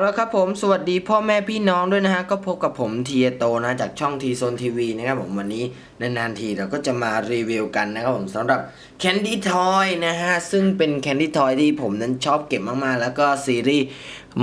แล้วครับผมสวัสดีพ่อแม่พี่น้องด้วยนะฮะ ก็พบกับผมเทียโตนะจากช่องทีโซนทีวีนะครับผมวันนี้นานๆทีเราก็จะมารีวิวกันนะครับผมสำหรับ Candy Toy นะฮะ ซึ่งเป็น Candy Toy ที่ผมนั้นชอบเก็บมากๆ แล้วก็ซีรีส์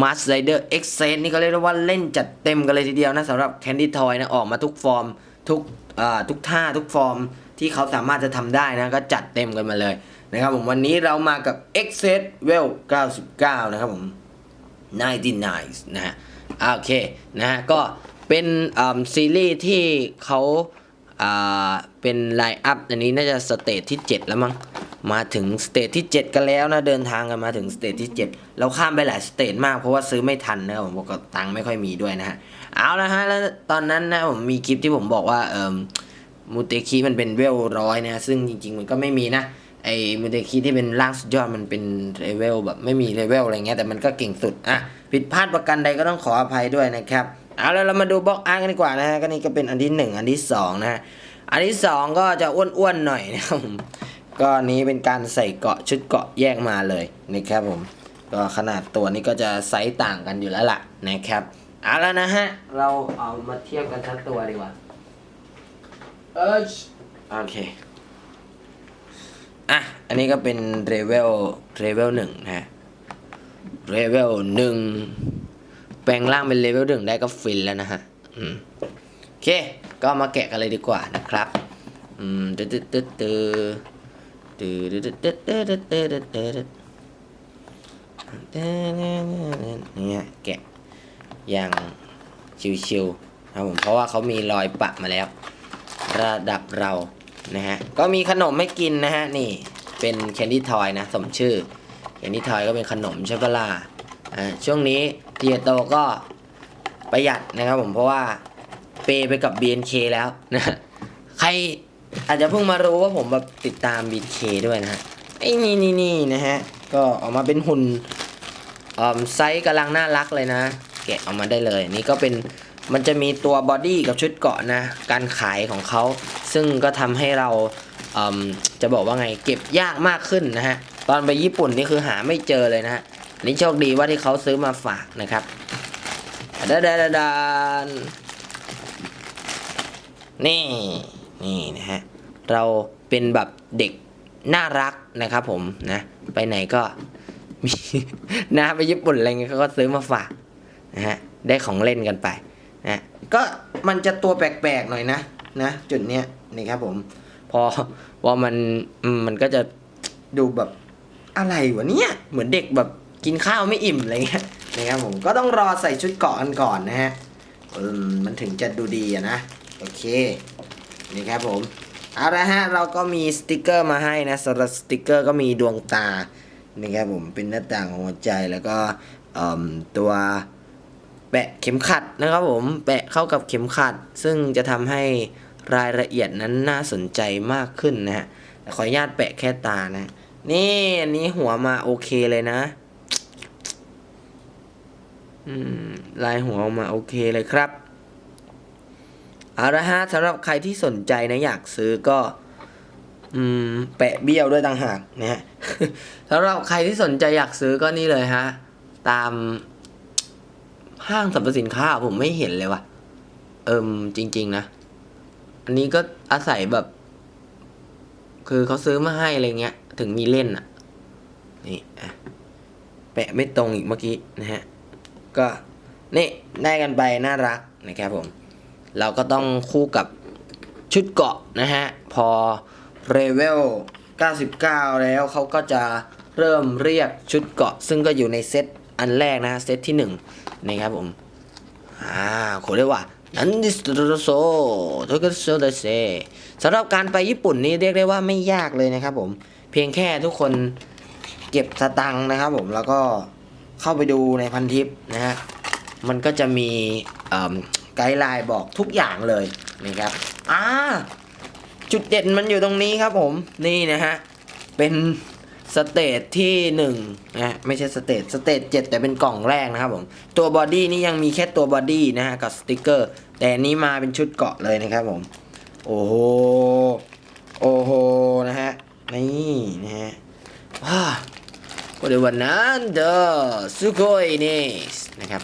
Mask Rider X Set นี่ก็เรียกว่าเล่นจัดเต็มกันเลยทีเดียวนะสำหรับ Candy Toy นะออกมาทุกฟอร์ม ทุกอ่าทุกท่าทุกฟอร์มที่เขาสามารถจะทำได้นะก็จัดเต็มกันมาเลยนะครับผมวันนี้เรามากับ X Set Well 99 นะครับผม 99 นะฮะโอเคนะฮะก็เป็นซีรีส์ที่เขาเป็นไลน์อัพอันนี้น่าจะสเตจที่ 7 แล้วมั้งมาถึงสเตจที่ 7 กันแล้วนะเดินทางกันมาถึงสเตจที่ 7 เราข้ามไปหลายสเตจมากเพราะว่าซื้อไม่ทันนะครับผมก็ตังค์ไม่ค่อยมีด้วยนะฮะเอาละฮะแล้วตอนนั้นนะผมมีคลิปที่ผมบอกว่าเอ่อมูเตคิมันเป็นเวลร้อยนะ ซึ่งจริง ๆ มันก็ไม่มีนะ ไอ้มูเตคิที่เป็นร่างสุดยอดมันเป็นเลเวลแบบไม่มีเลเวลอะไรเงี้ยแต่มันก็เก่งสุดอะผิดพลาดประกันใดก็ต้องขออภัยด้วยนะครับเอาแล้วเรามาดูบล็อกอาร์กันดีกว่านะฮะก็นี่ก็เป็นอันที่หนึ่งอันที่สองนะฮะอันที่สองก็จะอ้วนๆหน่อยนะครับผมก็อันนี้เป็นการใส่เกราะชุดเกราะแยกมาเลยนะครับผมก็ขนาดตัวนี้ก็จะไซส์ต่างกันอยู่แล้วล่ะนะครับเอาแล้วนะฮะเราเอามาเทียบกันทั้งตัวดีกว่าเออโอเค อะ อันนี้ก็เป็นเรเวลเรเวลหนึ่งนะเรเวลหนึ่งแปลงร่างเป็นเลเวลหนึ่งได้ก็ฟินแล้วนะฮะอืมโอเค ก็มาแกะกันเลยดีกว่านะครับอืมตึ๊ดตึ๊ดตึ๊ดตึ๊ดตึ๊ดตึ๊ดตึ๊ดตึ๊ดตึ๊ดตึ๊ดตึ๊ดตึ๊ดเนี่ยแกะอย่างชิวๆครับผมเพราะว่าเขามีรอยปะมาแล้ว ระดับเรา นะฮะ ก็มีขนมให้กินนะฮะ นี่เป็นแคนดี้ทอยนะสมชื่อแคนดี้ทอยก็เป็นขนมใช่ปะล่ะอ่าช่วงนี้เทียโตก็ประหยัดนะครับผมเพราะว่าเปย์ไปกับ BNK แล้วนะใครอาจจะเพิ่งมารู้ว่าผมแบบติดตาม BNK ด้วยนะฮะไอ้นี่นี่นี่นะฮะ ก็ออกมาเป็นหุ่นอ่อไซส์กำลังน่ารักเลยนะ แกะออกมาได้เลย นี่ก็เป็น มันจะมีตัวบอดี้กับชุดเกาะนะ การขายของเขา ซึ่งก็ทำให้เราเจะบอกว่าไงเก็บยากมากขึ้นนะฮะ ตอนไปญี่ปุ่นนี่คือหาไม่เจอเลยนะฮะนนี่โชคดีว่าที่เขาซื้อมาฝากนะครับดาดาดาดานนี่นี่นะฮะ เราเป็นแบบเด็กน่ารักนะครับผมนะ ไปไหนก็มีนะไปญี่ปุ่นอะไรเงี้ยเขาก็ซื้อมาฝากนะฮะ ได้ของเล่นกันไป นะก็มันจะตัวแปลกๆหน่อยนะนะ จุดเนี้ยนี่ครับผมพอพอมันมันก็จะดูแบบอะไรวะเนี่ยเหมือนเด็กแบบกินข้าวไม่อิ่มอะไรเงี้ยนะครับผมก็ต้องรอใส่ชุดเกาะกันก่อนนะฮะมมันถึงจะดูดีอะนะโอเคนี่ครับผมเอาละฮะเราก็มีสติกเกอร์มาให้นะสำหรับสติกเกอร์ก็มีดวงตานี่ครับผมเป็นหน้าต่างของหัวใจแล้วก็ตัว แปะเข็มขัดนะครับผมแปะเข้ากับเข็มขัด ซึ่งจะทำให้รายละเอียดนั้นน่าสนใจมากขึ้นนะฮะขออนุญาตแปะแค่ตานะ นี่อันนี้หัวมาโอเคเลยนะลายหัวออกมาโอเคเลยครับเอาละฮะสำหรับใครที่สนใจนะอยากซื้อก็อืมแปะเบี้ยวด้วยต่างหากนะฮะสำหรับใครที่สนใจอยากซื้อก็นี่เลยฮะ ตาม ห้างสรรพสินค้าผมไม่เห็นเลยว่ะ เอิมจริง ๆ นะ อันนี้ก็อาศัยแบบ คือเขาซื้อมาให้อะไรเงี้ย ถึงมีเล่นอะ นี่อะแปะไม่ตรงอีกเมื่อกี้นะฮะ ก็นี่ได้กันไปน่ารักนะครับผม เราก็ต้องคู่กับชุดเกาะนะฮะ พอเรเวล 99 แล้วเขาก็จะเริ่มเรียกชุดเกาะ ซึ่งก็อยู่ในเซตอันแรกนะเซตที่ 1 นะครับผมอ่าโคเรียกว่านันดิสโตโซโทกโซเดเซสำหรับการไปญี่ปุ่นนี่เรียกได้ว่าไม่ยากเลยนะครับผมเพียงแค่ทุกคนเก็บสตังค์นะครับผมแล้วก็เข้าไปดูในพันทิปนะฮะมันก็จะมีไกด์ไลน์บอกทุกอย่างเลยนะครับอ่าจุดเด่นมันอยู่ตรงนี้ครับผมนี่นะฮะเป็น สเตจที่หนึ่งนะฮะไม่ใช่สเตจสเตจเจ็ดแต่เป็นกล่องแรกนะครับผม ตัวบอดี้นี่ยังมีแค่ตัวบอดี้นะฮะกับสติกเกอร์ แต่นี้มาเป็นชุดเกาะเลยนะครับผม โอ้โห โอ้โห นะฮะ นี่นะฮะ ว้าก็เดวันนั้นเด้อสุโกยนี่นะครับ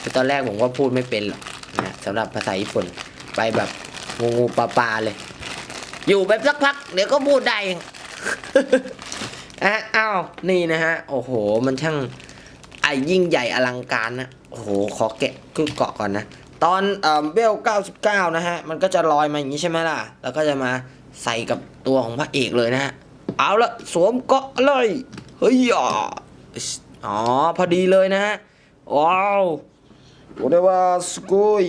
คือตอนแรกผมก็พูดไม่เป็นหรอกนะสำหรับภาษาญี่ปุ่น ไปแบบงูงูปลาปลาเลย อยู่ไปสักพัก เดี๋ยวก็พูดได้เอง อะอ้าวนี่นะฮะ โอ้โห มันช่างไอยิ่งใหญ่อลังการนะ โอ้โห ขอแกะคือเกาะก่อนนะ ตอนเอ่อเบล99 นะฮะ มันก็จะลอยมาอย่างนี้ใช่ไหมล่ะ แล้วก็จะมาใส่กับตัวของพระเอกเลยนะฮะ เอาละสวมเกาะเลย เฮ้ยอ๋อ พอดีเลยนะฮะ ว้าวโอเดวาสกุย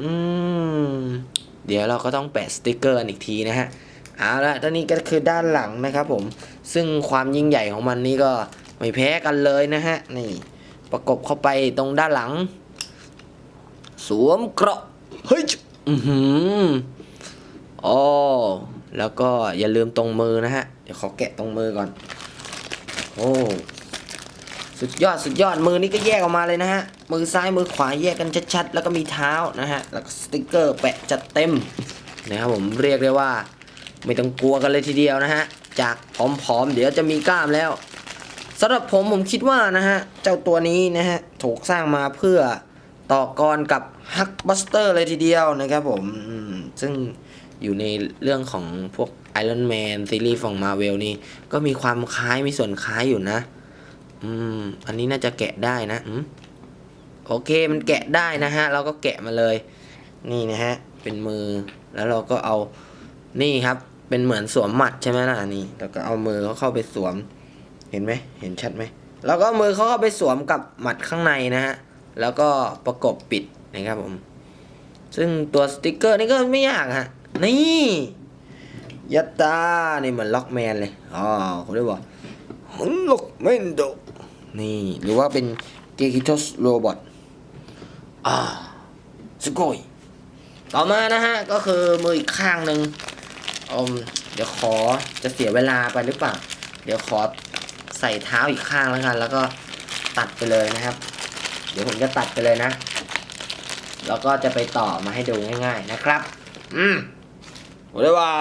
อืม เดี๋ยวเราก็ต้องแปะสติกเกอร์อีกทีนะฮะ เอาละตอนนี้ก็คือด้านหลังนะครับผม ซึ่งความยิ่งใหญ่ของมันนี่ก็ไม่แพ้กันเลยนะฮะ นี่ ประกบเข้าไปตรงด้านหลัง สวมเกราะเฮ้ยอือหืออ๋อแล้วก็อย่าลืมตรงมือนะฮะ เดี๋ยวขอแกะตรงมือก่อน โอ้สุดยอดสุดยอดมือนี้ก็แยกออกมาเลยนะฮะ มือซ้ายมือขวาแยกกันชัดๆ แล้วก็มีเท้านะฮะ แล้วก็สติกเกอร์แปะจัดเต็มนะครับผมเรียกได้ว่า ไม่ต้องกลัวกันเลยทีเดียวนะฮะ จากผอมๆ เดี๋ยวจะมีกล้ามแล้วสำหรับผมผมคิดว่านะฮะ เจ้าตัวนี้นะฮะ ถูกสร้างมาเพื่อต่อกรกับฮักบัสเตอร์เลยทีเดียวนะครับผมซึ่งอยู่ในเรื่องของพวกไอรอนแมนซีรีส์ของมาเวลนี่ ก็มีความคล้ายมีส่วนคล้ายอยู่นะ อืม อันนี้น่าจะแกะได้นะอืมโอเคมันแกะได้นะฮะ เราก็แกะมาเลย นี่นะฮะ เป็นมือแล้วเราก็เอานี่ครับ เป็นเหมือนสวมหมัดใช่ไหมล่ะนี่แล้วก็เอามือเขาเข้าไปสวม เห็นไหมเห็นชัดไหมแล้วก็มือเขาเข้าไปสวมกับหมัดข้างในนะฮะแล้วก็ประกบปิดนะครับผม ซึ่งตัวสติกเกอร์นี่ก็ไม่ยากฮะนี่ยัตตานี่เหมือนล็อกแมนเลยอ๋อเขาเรียกว่าฮันล็อกแมนโดนี่หรือว่าเป็นเกกิโตสโรบอทอ่าสโกยต่อมานะฮะ ก็คือมืออีกข้างหนึ่ง อมเดี๋ยวขอจะเสียเวลาไปหรือเปล่า เดี๋ยวขอใส่เท้าอีกข้างแล้วกัน แล้วก็ตัดไปเลยนะครับ เดี๋ยวผมจะตัดไปเลยนะ แล้วก็จะไปต่อมาให้ดูง่าย ๆนะครับ อืมผมเรียกว่า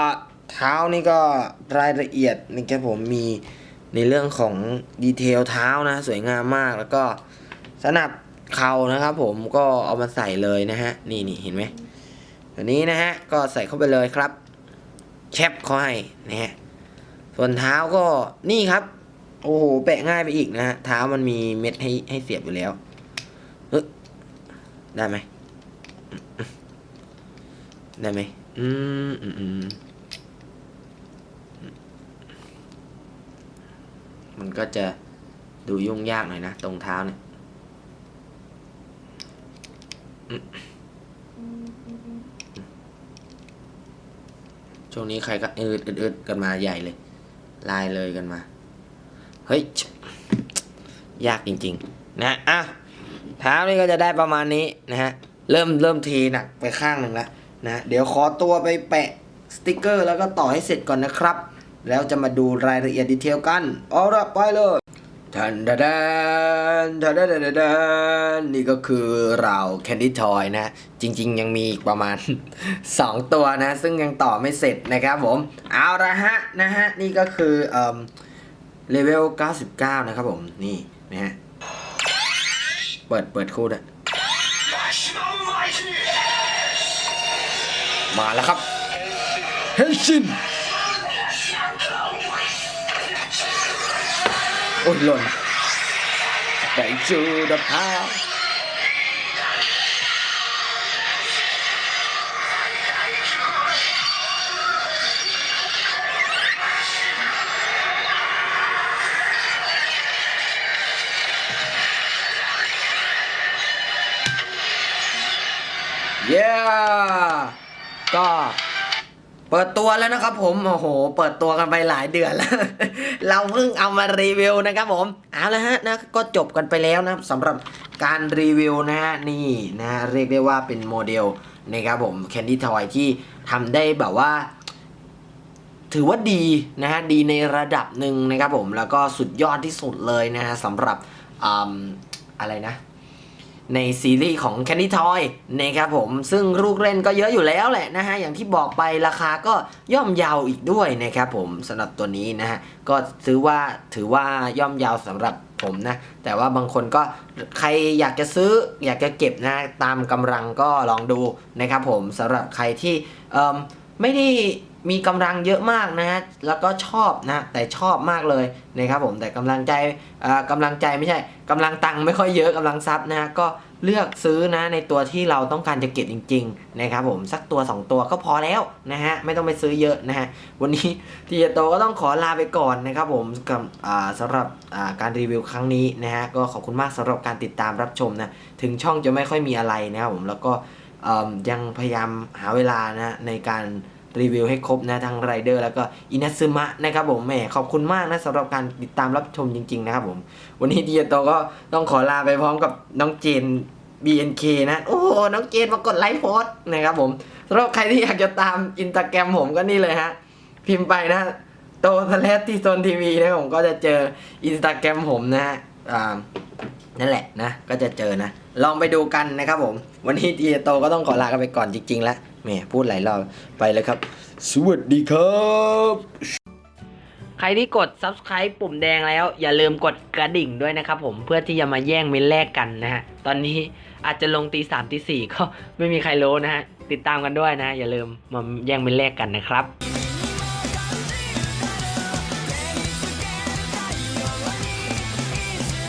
เท้านี่ก็รายละเอียดนี่ครับผมมีในเรื่องของดีเทลเท้านะ สวยงามมากแล้วก็สนับเข่านะครับผมก็เอามาใส่เลยนะฮะ นี่นี่เห็นไหมตัวนี้นะฮะ ก็ใส่เข้าไปเลยครับ แคปเขาให้นะฮะส่วนเท้าก็นี่ครับ โอ้โหแปะง่ายไปอีกนะฮะเท้ามันมีเม็ดให้ให้เสียบอยู่แล้วเออได้ไหมได้ไหมอืมอืมอืมมันก็จะดูยุ่งยากหน่อยนะ ตรงเท้าเนี่ย ช่วงนี้ใครก็อืดอืดอืดกันมาใหญ่เลยลายเลยกันมา เฮ้ย ยากจริง ๆ นะอะเท้านี่ก็จะได้ประมาณนี้นะฮะ เริ่มเริ่มทีหนักไปข้างหนึ่งแล้วนะ เดี๋ยวขอตัวไปแปะสติกเกอร์ แล้วก็ต่อให้เสร็จก่อนนะครับ แล้วจะมาดูรายละเอียดดีเทลกัน เอาละไปเลย ทันดาดานทันดาดาดานนี่ก็คือเราแคนดี้ทอยนะ จริง ๆ ยังมีอีกประมาณ 2 ตัวนะ ซึ่งยังต่อไม่เสร็จนะครับผม เอาละฮะ นะฮะ นี่ก็คือเอ่อเลเวล 99 นะครับผม นี่ นะฮะ เปิด เปิดคู่ด้วยมาแล้วครับ เฮชินโอ้ยหล่น ไปจูดพาเย้ก็ เปิดตัวแล้วนะครับผม โอ้โห เปิดตัวกันไปหลายเดือนแล้ว เราเพิ่งเอามารีวิวนะครับผม เอาละฮะนะก็จบกันไปแล้วนะสำหรับการรีวิวนะฮะนี่นะฮะเรียกได้ว่าเป็นโมเดลนะครับผม Candy Toy ที่ทำได้แบบว่า ถือว่าดีนะฮะดีในระดับหนึ่งนะครับผมแล้วก็สุดยอดที่สุดเลยนะฮะสำหรับออะไรนะ ในซีรีส์ของ Candy Toy นะครับผมซึ่งลูกเล่นก็เยอะอยู่แล้วแหละนะฮะอย่างที่บอกไปราคาก็ย่อมเยาวอีกด้วยนะครับผมสำหรับตัวนี้นะฮะก็ถือว่าถือว่าย่อมเยาวสำหรับผมนะแต่ว่าบางคนก็ใครอยากจะซื้ออยากจะเก็บนะตามกำลังก็ลองดูนะครับผมสำหรับใครที่เอิ่มไม่ได้ มีกำลังเยอะมากนะฮะแล้วก็ชอบนะแต่ชอบมากเลยนะครับผมแต่กำลังใจเอ่อกำลังใจไม่ใช่กำลังตังค์ไม่ค่อยเยอะกำลังทรัพย์นะฮะก็เลือกซื้อนะในตัวที่เราต้องการจะเก็บจริงๆนะครับผมสักตัว 2 ตัวก็พอแล้วนะฮะไม่ต้องไปซื้อเยอะนะฮะวันนี้ทีโตก็ต้องขอลาไปก่อนนะครับผมกับสำหรับการรีวิวครั้งนี้นะฮะก็ขอบคุณมากสำหรับการติดตามรับชมนะถึงช่องจะไม่ค่อยมีอะไรนะครับผมแล้วก็ยังพยายามหาเวลานะในการ รีวิวให้ครบนะทั้งไรเดอร์แล้วก็อินัซึมะนะครับผมแหมขอบคุณมากนะสำหรับการติดตามรับชมจริง ๆ นะครับผม วันนี้ทีโตก็ต้องขอลาไปพร้อมกับน้องเจน BNK นะ โอ้โห น้องเจนมากดไลค์โพสต์นะครับผมสำหรับใครที่อยากจะตามอินสตาแกรมผมก็นี่เลยฮะ พิมพ์ไปนะ โตสแลที่โซนทีวีนะผมก็จะเจออินสตาแกรมผมนะฮะอ่า นั่นแหละนะ ก็จะเจอนะ ลองไปดูกันนะครับผม วันนี้ทีโตก็ต้องขอลากันไปก่อนจริงๆแล้วแหมพูดหลายรอบไปเลยครับ สวัสดีครับ ใครที่กด subscribe ปุ่มแดงแล้ว อย่าลืมกดกระดิ่งด้วยนะครับผมเพื่อที่จะมาแย่งเมนแรกกันนะฮะ ตอนนี้อาจจะลงตีสามตีสี่ก็ไม่มีใครรู้นะฮะ ติดตามกันด้วยนะ อย่าลืมมาแย่งเมนแรกกันนะครับ